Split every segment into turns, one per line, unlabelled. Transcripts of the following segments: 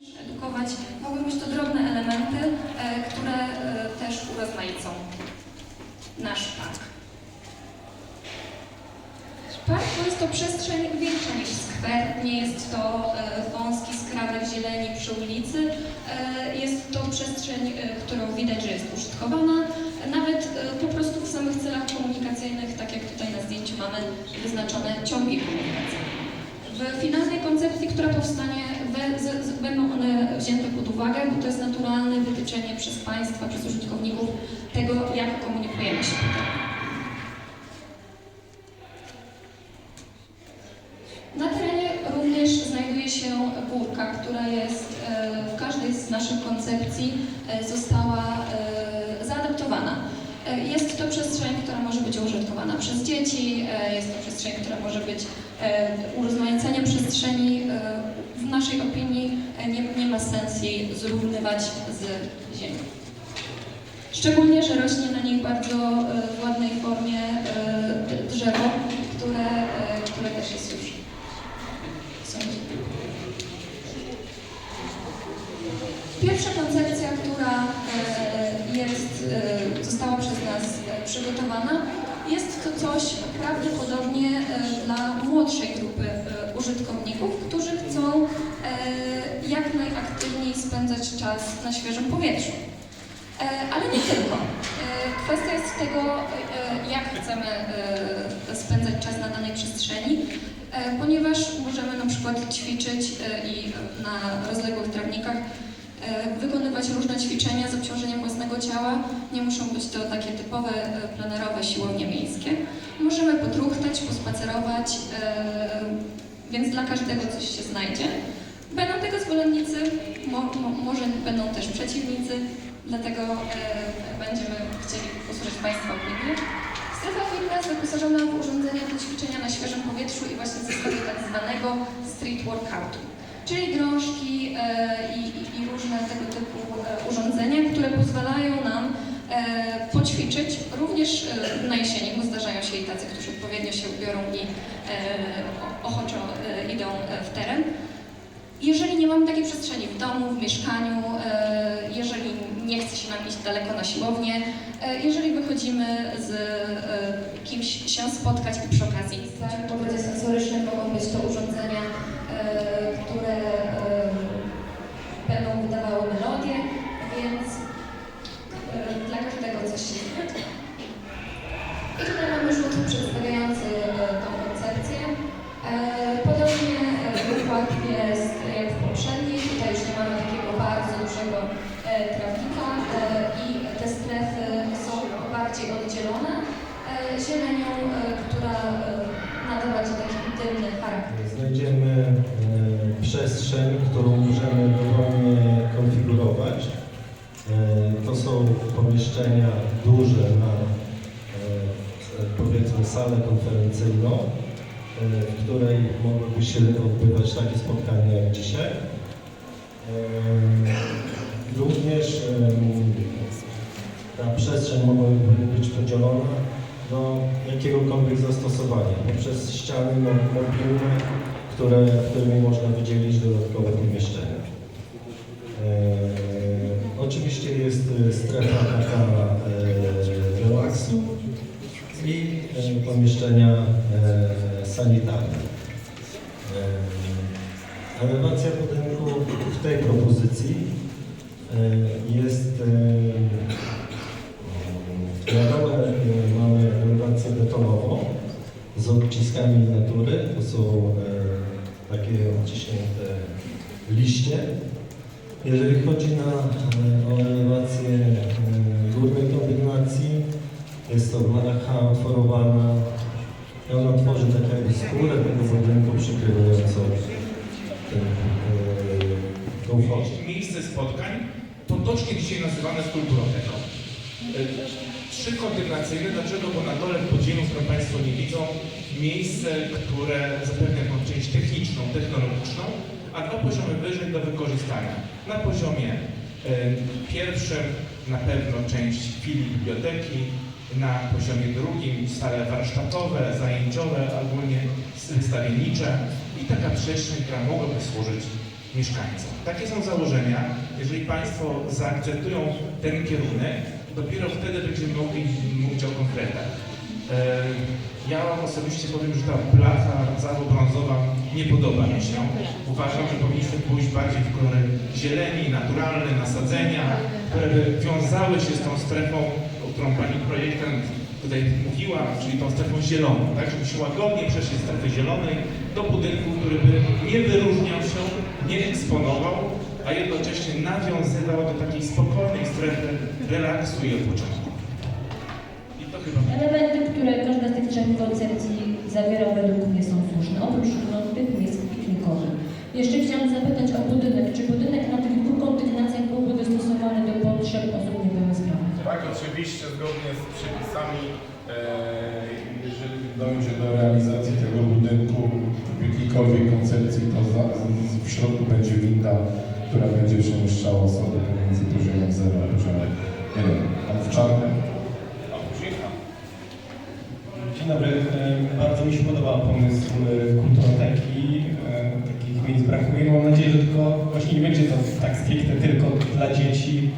edukować. Mogą być to drobne elementy, e, które e, też urozmaicą nasz park. Park to jest to przestrzeń większa niż skwer, nie jest to e, wąski skrawek zieleni przy ulicy. Jest to przestrzeń, którą widać, że jest użytkowana, nawet po prostu w samych celach komunikacyjnych, tak jak tutaj na zdjęciu mamy wyznaczone ciągi komunikacyjne. W finalnej koncepcji, która powstanie, będą one wzięte pod uwagę, bo to jest naturalne wytyczenie przez Państwa, przez użytkowników tego, jak komunikujemy się. Na terenie również znajduje się górka, która jest e, w każdej z naszych koncepcji e, została e, zaadaptowana. Jest to przestrzeń, która może być użytkowana przez dzieci, jest to przestrzeń, która może być urozmaiceniem przestrzeni. Naszej opinii e, nie, nie ma sensu jej zrównywać z ziemią. Szczególnie, że rośnie na niej bardzo e, w ładnej formie e, drzewo, które, które też jest już. Pierwsza koncepcja, która jest, została przez nas przygotowana, jest to coś prawdopodobnie e, dla młodszej grupy e, użytkowników, którzy chcą e, jak najaktywniej spędzać czas na świeżym powietrzu. Ale nie tylko. Kwestia jest tego, jak chcemy spędzać czas na danej przestrzeni, ponieważ możemy na przykład ćwiczyć i na rozległych trawnikach wykonywać różne ćwiczenia z obciążeniem własnego ciała. Nie muszą być to takie typowe e, plenerowe siłownie miejskie. Możemy potruchtać, pospacerować, e, więc dla każdego coś się znajdzie. Będą tego zwolennicy, mo, mo, może będą też przeciwnicy, dlatego e, będziemy chcieli usłyszeć Państwa opinię. Strefa fitness wyposażona w urządzenia do ćwiczenia na świeżym powietrzu i właśnie zestawie tak zwanego street workoutu, czyli drążki e, i, i, i różne tego typu e, urządzenia, które pozwalają nam e, poćwiczyć również na jesieni, bo zdarzają się i tacy, którzy odpowiednio się ubiorą i ochoczo idą w teren. Jeżeli nie mamy takiej przestrzeni w domu, w mieszkaniu, jeżeli nie chce się nam iść daleko na siłownię, jeżeli wychodzimy z kimś się spotkać i przy okazji w pokładzie sensorycznym mogą być to urządzenia, które e, będą wydawały melodię, więc e, dla każdego coś się. I tutaj mamy rzut przedstawiający e, tą koncepcję. E, Podobnie e, wykład jest jak w poprzedniej. Tutaj już nie mamy takiego bardzo dużego e, trawnika e, i te strefy są bardziej oddzielone e, zielenią, e, która e, nadawa ci taki intymny charakter.
Znajdziemy e, przestrzeń, którą możemy dowolnie konfigurować. E, To są pomieszczenia duże na e, powiedzmy salę konferencyjną, e, w której mogłyby się odbywać takie spotkania jak dzisiaj. Również ta przestrzeń mogłaby być podzielona do jakiegokolwiek zastosowania poprzez ściany mo- mobilne, które, którymi można wydzielić dodatkowe pomieszczenia. E, oczywiście jest e, strefa taka e, relaksu i e, pomieszczenia e, sanitarne. E, elewacja budynku w tej propozycji e, jest e, na dole e, mamy elewację betonową z odciskami natury. To są odciśnięte liście. Jeżeli chodzi na, e, o elewację e, górnej kondygnacji, jest to blacha otworowana i ona tworzy taką skórę tego budynku przykrywającą e, tą formę.
Miejsce spotkań, potocznie dzisiaj nazywane skulpturoteką. Trzy kondygnacyjne, dlaczego? Bo na dole w podziemiu, które Państwo nie widzą, miejsce, które zapewnia tą część techniczną, technologiczną, a dwa poziomy wyżej do wykorzystania. Na poziomie pierwszym na pewno część filii biblioteki, na poziomie drugim sale warsztatowe, zajęciowe, ogólnie wystawiennicze i taka przestrzeń, która mogłaby służyć mieszkańcom. Takie są założenia. Jeżeli Państwo zaakceptują ten kierunek, dopiero wtedy będziemy mogli mówić o konkretach. E, Ja osobiście powiem, że ta blacha rrdzawo-brązowa nie podoba mi się. Uważam, że powinniśmy pójść bardziej w kolory zieleni, naturalne, nasadzenia, które by wiązały się z tą strefą, o którą Pani projektant tutaj mówiła, czyli tą strefą zieloną, tak, żeby się łagodnie przeszli z strefy zielonej do budynku, który by nie wyróżniał się, nie eksponował, a jednocześnie nawiązywał do takiej spokojnej strefy relaksu i odpoczynku. I to chyba
Elementy, które trzech koncepcji zawiera, według mnie są słuszne. Oprócz tych miejsc piknikowych. Jeszcze chciałam zapytać o budynek. Czy budynek na tych dwóch kondygnacji byłby dostosowany do potrzeb osób niepełnosprawnych?
Tak, oczywiście zgodnie z przepisami, e, jeżeli dojdzie do realizacji tego budynku jakiejkolwiek koncepcji, to za, w środku będzie winda, która będzie przemieszczała osoby pomiędzy poziomem 0 a poziomem 1. A w czarnym, a później tam.
Dzień dobry. E, Bardzo mi się podoba pomysł e, kulturoteki. E, Takich miejsc brakuje. Mam nadzieję, że tylko właśnie nie będzie to tak stricte tylko dla dzieci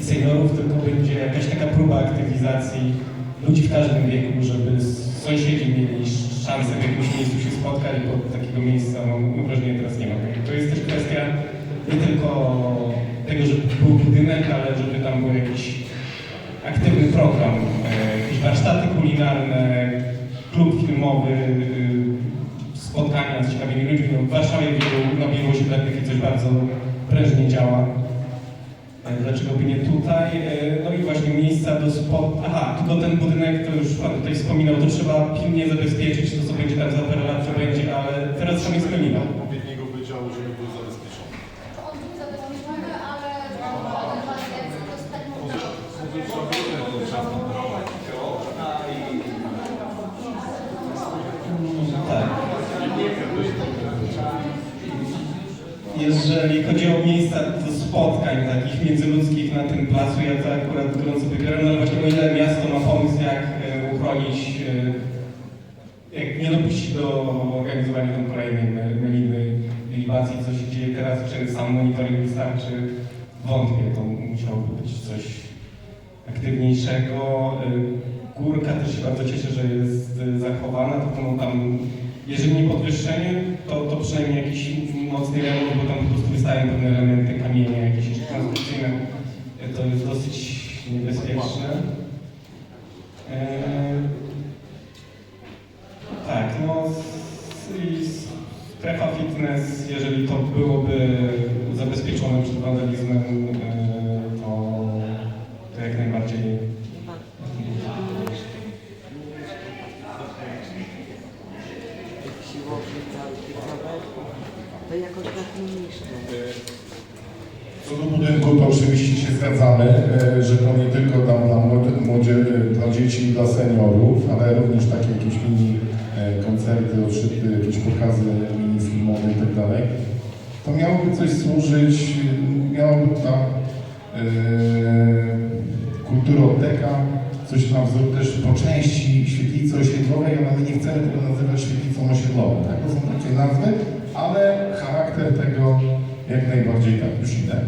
i seniorów, tylko będzie jakaś taka próba aktywizacji ludzi w każdym wieku, żeby sąsiedzi mieli szansę w jakimś miejscu się spotkać, bo takiego miejsca mam wrażenie teraz nie ma. To jest też kwestia nie tylko tego, żeby był budynek, ale żeby tam był jakiś aktywny program, e, jakieś warsztaty kulinarne, klub filmowy, y, spotkania z ciekawymi ludźmi. No, w Warszawie wielu, na wielu osiedlach i coś bardzo prężnie działa. E, Dlaczego by nie tutaj? E, No i właśnie miejsca do spot... Aha, tylko ten budynek, to już Pan tutaj wspominał, to trzeba pilnie zabezpieczyć, to co będzie tam za parę lat, co będzie, ale teraz się nie spełniło.
Odpowiedniego wydziału, żeby był zabezpieczony.
To on był zabezpieczony, ale ten pacjent to jest tak
Tak. Jeżeli chodzi o miejsca do spotkań takich międzyludzkich na tym placu, ja to akurat gorąco wybieram, no ale właśnie o ile miasto ma pomysł, jak e, uchronić, e, jak nie dopuścić do organizowania tam kolejnej me- meliny, libacji, co się dzieje teraz, czy sam monitoring wystarczy, wątpię, to musiałoby być coś aktywniejszego. Y, Górka też się bardzo cieszę, że jest zachowana, tylko no tam, jeżeli nie podwyższenie, to, to przynajmniej jakiś mocny remont, bo tam po prostu wystają pewne elementy kamienia, jakieś jeszcze konstrukcyjne. To jest dosyć niebezpieczne. E, tak, no strefa fitness, jeżeli to byłoby zabezpieczone przed wandalizmem, e, to, to jak najbardziej
to jakoś tak nie niszczą.
Co do budynku, to oczywiście się zgadzamy, e, że to nie tylko tam dla, młode, młodzie, dla dzieci i dla seniorów, ale również takie jakieś mini e, koncerty, odczyty, jakieś pokazy mini filmowe i tak dalej. To miałoby coś służyć, e, miałoby tam e, kulturoteka, coś na wzór też po części świetlicy osiedlowej, ale my nie chcemy tego nazywać świetlicą osiedlową. Tak? To są takie nazwy, ale charakter tego jak najbardziej tak idę.